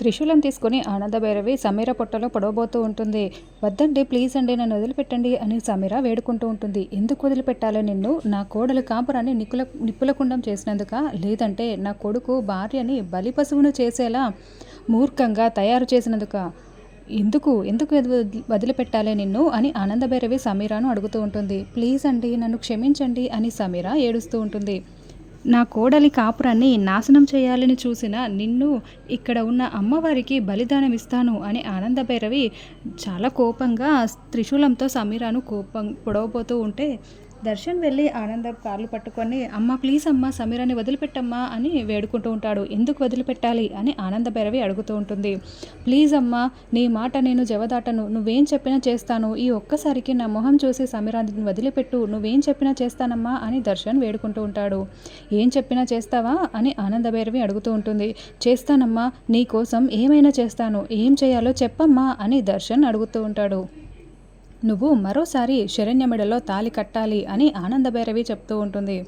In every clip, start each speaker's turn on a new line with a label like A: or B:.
A: త్రిశూలం తీసుకుని ఆనందభైరవి సమీర పొట్టలో పొడవబోతూ ఉంటుంది. వద్దండి ప్లీజ్ అండి నన్ను వదిలిపెట్టండి అని సమీర వేడుకుంటూ ఉంటుంది. ఎందుకు వదిలిపెట్టాలి నిన్ను? నా కోడలు కాపురాన్ని నిప్పుల నిప్పులకుండం చేసినందుక? లేదంటే నా కొడుకు భార్యని బలి పశువును చేసేలా మూర్ఖంగా తయారు చేసినందుక? ఎందుకు ఎందుకు వదిలిపెట్టాలే నిన్ను అని ఆనందభైరవి సమీరాను అడుగుతూ ఉంటుంది. ప్లీజ్ అండి నన్ను క్షమించండి అని సమీర ఏడుస్తూ ఉంటుంది. నా కోడలి కాపురాన్ని నాశనం చేయాలని చూసిన నిన్ను ఇక్కడ ఉన్న అమ్మవారికి బలిదానం ఇస్తాను అని ఆనందభైరవి చాలా కోపంగా త్రిశూలంతో సమీరాను కోపం పొడవబోతూ ఉంటే దర్శన్ వెళ్ళి ఆనంద కార్లు పట్టుకొని అమ్మ ప్లీజ్ అమ్మ సమీరాన్ని వదిలిపెట్టమ్మా అని వేడుకుంటూ ఉంటాడు. ఎందుకు వదిలిపెట్టాలి? అని ఆనంద భైరవి అడుగుతూ ఉంటుంది. ప్లీజ్ అమ్మ నీ మాట నేను జవదాటను. నువ్వేం చెప్పినా చేస్తాను. ఈ ఒక్కసారికి నా మొహం చూసి సమీరాన్ని వదిలిపెట్టు. నువ్వేం చెప్పినా చేస్తానమ్మా అని దర్శన్ వేడుకుంటూ ఉంటాడు. ఏం చెప్పినా చేస్తావా? అని ఆనంద భైరవి అడుగుతూ ఉంటుంది. చేస్తానమ్మా నీ కోసం ఏమైనా చేస్తాను. ఏం చేయాలో చెప్పమ్మా అని దర్శన్ అడుగుతూ ఉంటాడు. నువ్వు మరోసారి శరణ్యమిడలో తాలి కట్టాలి అని ఆనందభైరవి చెప్తూ ఉంటుంది.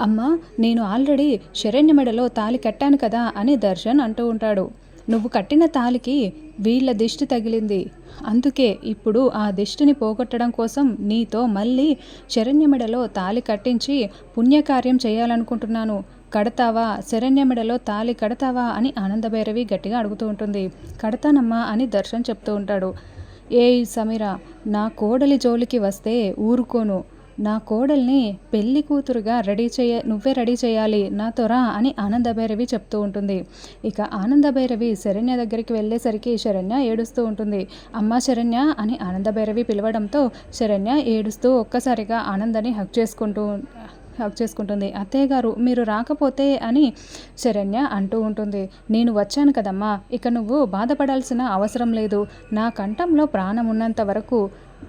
A: అమ్మ నేను ఆల్రెడీ శరణ్యమిడలో తాలి కట్టాను కదా అని దర్శన్ అంటూ ఉంటాడు. నువ్వు కట్టిన తాలికి వీళ్ళ దిష్టి తగిలింది. అందుకే ఇప్పుడు ఆ దిష్టిని పోగొట్టడం కోసం నీతో మళ్ళీ శరణ్యమిడలో తాలి కట్టించి పుణ్యకార్యం చేయాలనుకుంటున్నాను. కడతావా? శరణ్యమిడలో తాలి కడతావా? అని ఆనందభైరవి గట్టిగా అడుగుతూ ఉంటుంది. కడతానమ్మా అని దర్శన్ చెప్తూ ఉంటాడు. ఏయ్ సమీర నా కోడలి జోలికి వస్తే ఊరుకోను. నా కోడల్ని పెళ్ళి కూతురుగా రెడీ చేయ నువ్వే రెడీ చేయాలి నాతో రా అని ఆనందభైరవి చెప్తూ ఉంటుంది. ఇక ఆనందభైరవి శరణ్య దగ్గరికి వెళ్ళేసరికి శరణ్య ఏడుస్తూ ఉంటుంది. అమ్మ శరణ్య అని ఆనందభైరవి పిలవడంతో శరణ్య ఏడుస్తూ ఒక్కసారిగా ఆనందని హక్ చేసుకుంటూ హక్ చేసుకుంటుంది. అత్తయ్య గారు మీరు రాకపోతే అని శరణ్య అంటూ ఉంటుంది. నేను వచ్చాను కదమ్మా ఇక నువ్వు బాధపడాల్సిన అవసరం లేదు. నా కంఠంలో ప్రాణం ఉన్నంత వరకు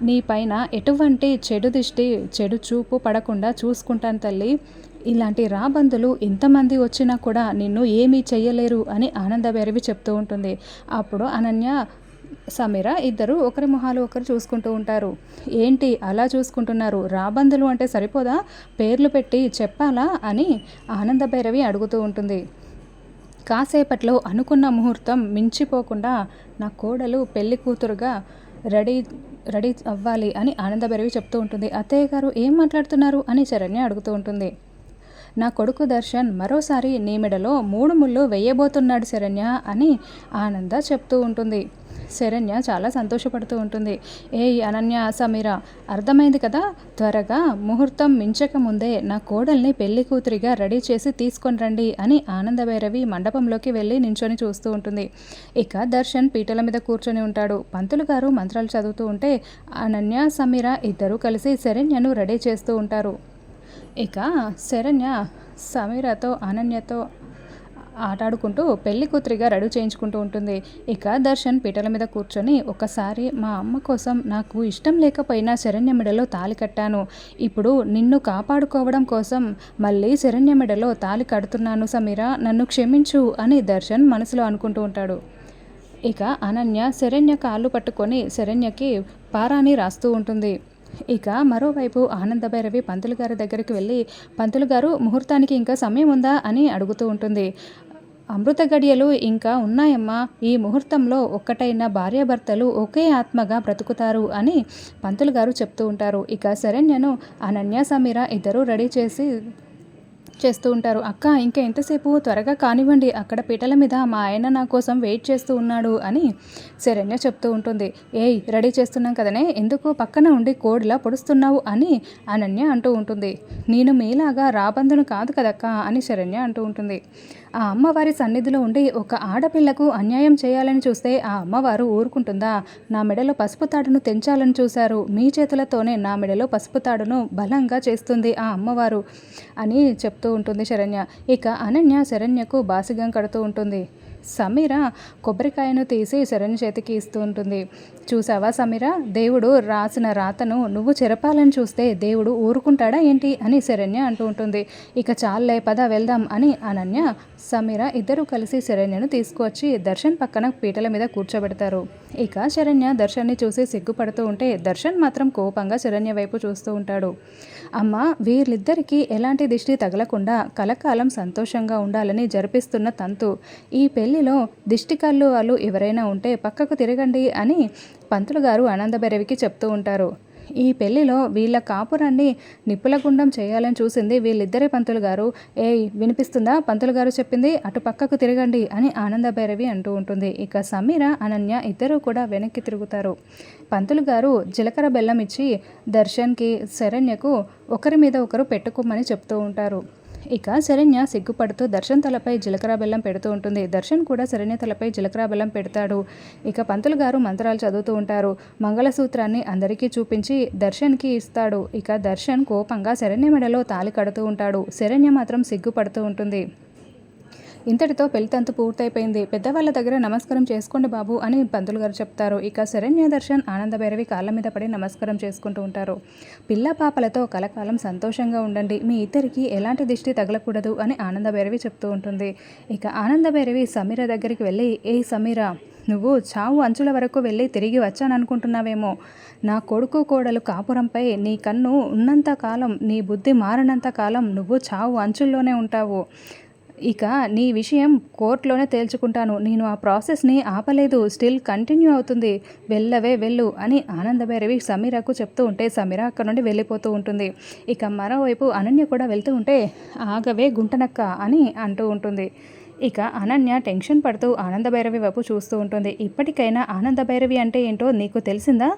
A: నీ పైన ఎటువంటి చెడు దిష్టి చెడు చూపు పడకుండా చూసుకుంటాను తల్లి. ఇలాంటి రాబందులు ఎంతమంది వచ్చినా కూడా నిన్ను ఏమీ చెయ్యలేరు అని ఆనందభైరవి చెప్తూ ఉంటుంది. అప్పుడు అనన్య సమీర ఇద్దరు ఒకరి మొహాలు ఒకరు చూసుకుంటూ ఉంటారు. ఏంటి అలా చూసుకుంటున్నారు? రాబందులు అంటే సరిపోదా? పేర్లు పెట్టి చెప్పాలా? అని ఆనంద భైరవి అడుగుతూ ఉంటుంది. కాసేపట్లో అనుకున్న ముహూర్తం మించిపోకుండా నా కోడలు పెళ్ళి కూతురుగా రెడీ రెడీ అవ్వాలి అని ఆనందభైరవి చెప్తూ ఉంటుంది. అత్తయ్య గారు ఏం మాట్లాడుతున్నారు? అని శరణ్య అడుగుతూ ఉంటుంది. నా కొడుకు దర్శన్ మరోసారి నీ మెడలో మూడు ముళ్ళు వేయబోతున్నాడు శరణ్య అని ఆనంద చెప్తూ ఉంటుంది. శరణ్య చాలా సంతోషపడుతూ ఉంటుంది. ఏ అనన్య సమీర అర్థమైంది కదా? త్వరగా ముహూర్తం మించక ముందే నా కోడల్ని పెళ్ళి కూతురిగా రెడీ చేసి తీసుకొని రండి అని ఆనందభైరవి మండపంలోకి వెళ్ళి నించొని చూస్తూ ఉంటుంది. ఇక దర్శన్ పీటల మీద కూర్చొని ఉంటాడు. పంతులు గారు మంత్రాలు చదువుతూ ఉంటే అనన్య సమీర ఇద్దరూ కలిసి శరణ్యను రెడీ చేస్తూ ఉంటారు. ఇక శరణ్య సమీరతో అనన్యతో ఆటాడుకుంటూ పెళ్ళి కూతురిగా రెడీ చేయించుకుంటూ ఉంటుంది. ఇక దర్శన్ పీటల మీద కూర్చొని ఒకసారి మా అమ్మ కోసం నాకు ఇష్టం లేకపోయినా శరణ్యమిడలో తాలి కట్టాను. ఇప్పుడు నిన్ను కాపాడుకోవడం కోసం మళ్ళీ శరణ్యమిడలో తాలి కడుతున్నాను సమీరా. నన్ను క్షమించు అని దర్శన్ మనసులో అనుకుంటూ ఉంటాడు. ఇక అనన్య శరణ్య కాళ్ళు పట్టుకొని శరణ్యకి పారాని రాస్తూ ఉంటుంది. ఇక మరోవైపు ఆనందభైరవి పంతులు గారి దగ్గరికి వెళ్ళి పంతులు గారు ముహూర్తానికి ఇంకా సమయం ఉందా? అని అడుగుతూ ఉంటుంది. అమృత గడియలు ఇంకా ఉన్నాయమ్మా. ఈ ముహూర్తంలో ఒక్కటైన భార్యాభర్తలు ఒకే ఆత్మగా బ్రతుకుతారు అని పంతులు గారు చెప్తూ ఉంటారు. ఇక శరణ్యను అనన్య సమీర ఇద్దరు రెడీ చేసి చేస్తూ ఉంటారు. అక్క ఇంకా ఎంతసేపు? త్వరగా కానివ్వండి. అక్కడ పీటల మీద మా ఆయన నా కోసం వెయిట్ చేస్తూ ఉన్నాడు అని శరణ్య చెప్తూ ఉంటుంది. ఏయ్ రెడీ చేస్తున్నాం కదనే. ఎందుకు? పక్కన ఉండి కోడిలా పొడుస్తున్నావు అని అనన్య అంటూ ఉంటుంది. నేను మీలాగా రాబందును కాదు కదక్క అని శరణ్య అంటూ ఉంటుంది. ఆ అమ్మవారి సన్నిధిలో ఉండి ఒక ఆడపిల్లకు అన్యాయం చేయాలని చూస్తే ఆ అమ్మవారు ఊరుకుంటుందా? నా మెడలో పసుపు తాడును తెంచాలని చూశారు. మీ చేతులతోనే నా మెడలో పసుపు తాడును బలంగా చేస్తుంది ఆ అమ్మవారు అని చెప్తూ ఉంటుంది శరణ్య. ఇక అనన్య శరణ్యకు బాసిగం కడుతూ ఉంటుంది. సమీర కొబ్బరికాయను తీసి శరణ్య చేతికి ఇస్తూ ఉంటుంది. చూసావా సమీర? దేవుడు రాసిన రాతను నువ్వు చెరపాలని చూస్తే దేవుడు ఊరుకుంటాడా ఏంటి అని శరణ్య అంటూ ఉంటుంది. ఇక చాలే పద వెళ్దాం అని అనన్య సమీర ఇద్దరూ కలిసి శరణ్యను తీసుకువచ్చి దర్శన్ పక్కన పీటల మీద కూర్చోబెడతారు. ఇక శరణ్య దర్శన్ని చూసి సిగ్గుపడుతూ ఉంటే దర్శన్ మాత్రం కోపంగా శరణ్య వైపు చూస్తూ ఉంటాడు. అమ్మ వీరిద్దరికీ ఎలాంటి దిష్టి తగలకుండా కలకాలం సంతోషంగా ఉండాలని జరిపిస్తున్న తంతు ఈ పెళ్ళిలో దిష్టి కళ్ళు వాళ్ళు ఎవరైనా ఉంటే పక్కకు తిరగండి అని పంతులు గారు ఆనందభైరవికి చెప్తూ ఉంటారు. ఈ పెళ్ళిలో వీళ్ళ కాపురాన్ని నిప్పుల గుండం చేయాలని చూసింది వీళ్ళిద్దరే పంతులు గారు. ఏయ్ వినిపిస్తుందా? పంతులు గారు చెప్పింది అటు పక్కకు తిరగండి అని ఆనంద భైరవి అంటూ ఉంటుంది. ఇక సమీర అనన్య ఇద్దరూ కూడా వెనక్కి తిరుగుతారు. పంతులు గారు జీలకర్ర బెల్లం ఇచ్చి దర్శన్కి శరణ్యకు ఒకరి మీద ఒకరు పెట్టుకోమని చెప్తూ ఉంటారు. ఇక శరణ్య సిగ్గుపడుతూ దర్శన్ తలపై జీలకర్ర బెల్లం పెడుతూ ఉంటుంది. దర్శన్ కూడా శరణ్య తలపై జీలకర్ర బెల్లం పెడతాడు. ఇక పంతులు గారు మంత్రాలు చదువుతూ ఉంటారు. మంగళసూత్రాన్ని అందరికీ చూపించి దర్శన్కి ఇస్తాడు. ఇక దర్శన్ కోపంగా శరణ్య మెడలో తాలి కడుతూ ఉంటాడు. శరణ్య మాత్రం సిగ్గుపడుతూ ఉంటుంది. ఇంతటితో పెళ్ళి తంతు పూర్తయిపోయింది. పెద్దవాళ్ళ దగ్గర నమస్కారం చేసుకోండి బాబు అని పంతులు గారు చెప్తారు. ఇక శరణ్య దర్శన్ ఆనందభైరవి కాళ్ళ మీద పడి నమస్కారం చేసుకుంటూ ఉంటారు. పిల్ల పాపలతో కలకాలం సంతోషంగా ఉండండి. మీ ఇద్దరికి ఎలాంటి దిష్టి తగలకూడదు అని ఆనందభైరవి చెప్తూ ఉంటుంది. ఇక ఆనందభైరవి సమీర దగ్గరికి వెళ్ళి ఏ సమీర నువ్వు చావు అంచుల వరకు వెళ్ళి తిరిగి వచ్చాననుకుంటున్నావేమో. నా కొడుకు కోడలు కాపురంపై నీ కన్ను ఉన్నంత కాలం నీ బుద్ధి మారినంత కాలం నువ్వు చావు అంచుల్లోనే ఉంటావు. ఇక నీ విషయం కోర్టులోనే తేల్చుకుంటాను. నేను ఆ ప్రాసెస్ని ఆపలేదు. స్టిల్ కంటిన్యూ అవుతుంది. వెళ్ళవే వెళ్ళు అని ఆనందభైరవి సమీరకు చెప్తూ ఉంటే సమీర అక్కడ నుండి వెళ్ళిపోతూ ఉంటుంది. ఇక మరోవైపు అనన్య కూడా వెళ్తూ ఉంటే ఆగవే గుంటనక్క అని అంటూ ఉంటుంది. ఇక అనన్య టెన్షన్ పడుతూ ఆనందభైరవి వైపు చూస్తూ ఉంటుంది. ఇప్పటికైనా ఆనందభైరవి అంటే ఏంటో నీకు తెలిసిందా?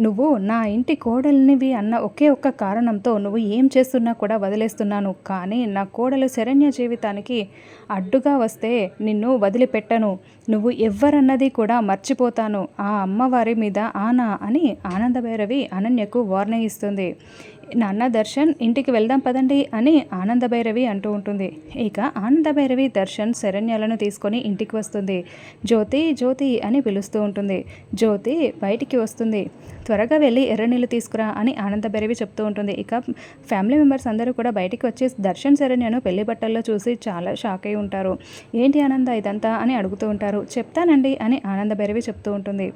A: నువ్వు నా ఇంటి కోడలినివి అన్న ఒకే ఒక్క కారణంతో నువ్వు ఏం చేస్తున్నా కూడా వదిలేస్తున్నాను. కానీ నా కోడలు శరణ్య జీవితానికి అడ్డుగా వస్తే నిన్ను వదిలిపెట్టను. నువ్వు ఎవ్వరన్నది కూడా మర్చిపోతాను. ఆ అమ్మవారి మీద ఆనా అని ఆనందభైరవి అనన్యకు వార్నింగ్ ఇస్తుంది. నాన్న దర్శన్ ఇంటికి వెళ్దాం పదండి అని ఆనందభైరవి అంటూ ఉంటుంది. ఇక ఆనందభైరవి దర్శన్ శరణ్యాలను తీసుకొని ఇంటికి వస్తుంది. జ్యోతి జ్యోతి అని పిలుస్తూ ఉంటుంది. జ్యోతి బయటికి వస్తుంది. త్వరగా వెళ్ళి ఎర్రనీళ్ళు తీసుకురా అని ఆనందభైరవి చెప్తూ ఉంటుంది. ఇక ఫ్యామిలీ మెంబర్స్ అందరూ కూడా బయటికి వచ్చి దర్శన్ శరణ్యను పెళ్ళి బట్టల్లో చూసి చాలా షాక్ అయి ఉంటారు. ఏంటి ఆనంద ఇదంతా అని అడుగుతూ ఉంటారు. చెప్తానండి అని ఆనందభైరవి చెప్తూ ఉంటుంది.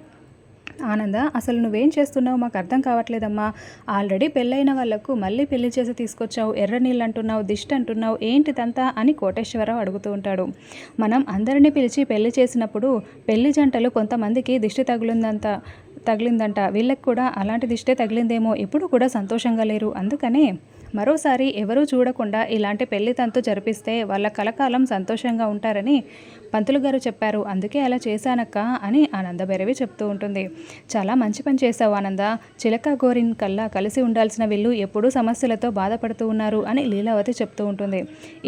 A: ఆనంద అసలు నువ్వేం చేస్తున్నావు మాకు అర్థం కావట్లేదమ్మా. ఆల్రెడీ పెళ్ళైన వాళ్ళకు మళ్ళీ పెళ్ళి చేసి తీసుకొచ్చావు. ఎర్ర నీళ్ళు అంటున్నావు దిష్టి అంటున్నావు. ఏంటిదంతా అని కోటేశ్వరరావు అడుగుతూ ఉంటాడు. మనం అందరినీ పిలిచి పెళ్ళి చేసినప్పుడు పెళ్ళి జంటలు కొంతమందికి దిష్టి తగులుందంత తగిలిందంట. వీళ్ళకి కూడా అలాంటి దిష్టే తగిలిందేమో. ఎప్పుడు కూడా సంతోషంగా లేరు. అందుకనే మరోసారి ఎవరూ చూడకుండా ఇలాంటి పెళ్ళి తంతు జరిపిస్తే వాళ్ళ కలకాలం సంతోషంగా ఉంటారని పంతులు గారు చెప్పారు. అందుకే అలా చేశానక్క అని ఆనందభైరవి చెప్తూ ఉంటుంది. చాలా మంచి పని చేశావు ఆనంద. చిలక గోరిన్ కల్లా కలిసి ఉండాల్సిన వీళ్ళు ఎప్పుడూ సమస్యలతో బాధపడుతూ ఉన్నారు అని లీలావతి చెప్తూ ఉంటుంది.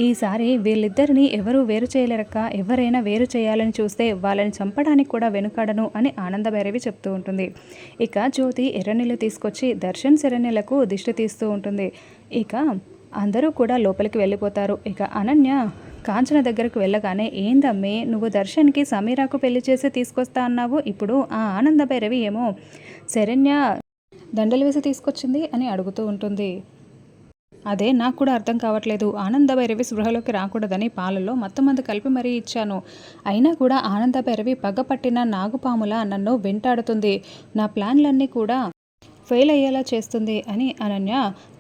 A: ఈసారి వీళ్ళిద్దరిని ఎవరూ వేరు చేయలేరక్క. ఎవరైనా వేరు చేయాలని చూస్తే వాళ్ళని చంపడానికి కూడా వెనుకాడను అని ఆనందభైరవి చెప్తూ ఉంటుంది. ఇక జ్యోతి ఎర్రనీళ్ళు తీసుకొచ్చి దర్శన్ శరణ్యలకు దిష్టి తీస్తూ ఉంటుంది. ఇక అందరూ కూడా లోపలికి వెళ్ళిపోతారు. ఇక అనన్య కాంచన దగ్గరకు వెళ్ళగానే ఏందమ్మే నువ్వు దర్శన్కి సమీరాకు పెళ్ళి చేసి తీసుకొస్తా అన్నావు? ఇప్పుడు ఆ ఆనంద భైరవి ఏమో శరణ్య దండలు వేసి తీసుకొచ్చింది అని అడుగుతూ ఉంటుంది. అదే నాకు కూడా అర్థం కావట్లేదు. ఆనంద భైరవి స్పృహలోకి రాకూడదని పాలలో మొత్తం మంది కలిపి మరీ ఇచ్చాను. అయినా కూడా ఆనంద భైరవి పగపట్టిన నాగుపాముల నన్ను వెంటాడుతుంది. నా ప్లాన్లన్నీ కూడా ఫెయిల్ అయ్యేలా చేస్తుంది అని అనన్య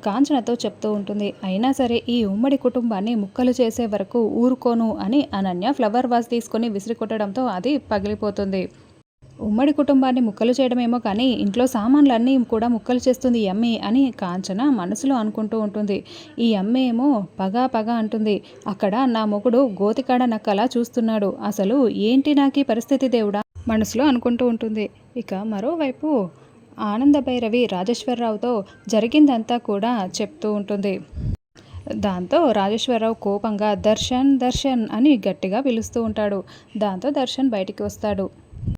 A: కాంచనతో చెప్తూ ఉంటుంది. అయినా సరే ఈ ఉమ్మడి కుటుంబాన్ని ముక్కలు చేసే వరకు ఊరుకోను అని అనన్య ఫ్లవర్ వాస్ తీసుకొని విసిరి కొట్టడంతో అది పగిలిపోతుంది. ఉమ్మడి కుటుంబాన్ని ముక్కలు చేయడమేమో కానీ ఇంట్లో సామాన్లన్నీ కూడా ముక్కలు చేస్తుంది అమ్మి అని కాంచన మనసులో అనుకుంటూ ఉంటుంది. ఈ అమ్మ ఏమో పగా పగ అంటుంది. అక్కడ నా మొగుడు గోతికాడ నక్కలా చూస్తున్నాడు. అసలు ఏంటి నాకు పరిస్థితి దేవుడా? మనసులో అనుకుంటూ ఉంటుంది. ఇక మరోవైపు ఆనందభైరవి రాజేశ్వరరావుతో జరిగిందంతా కూడా చెప్తూ ఉంటుంది. దాంతో రాజేశ్వరరావు కోపంగా దర్శన్ దర్శన్ అని గట్టిగా పిలుస్తూ ఉంటాడు. దాంతో దర్శన్ బయటికి వస్తాడు.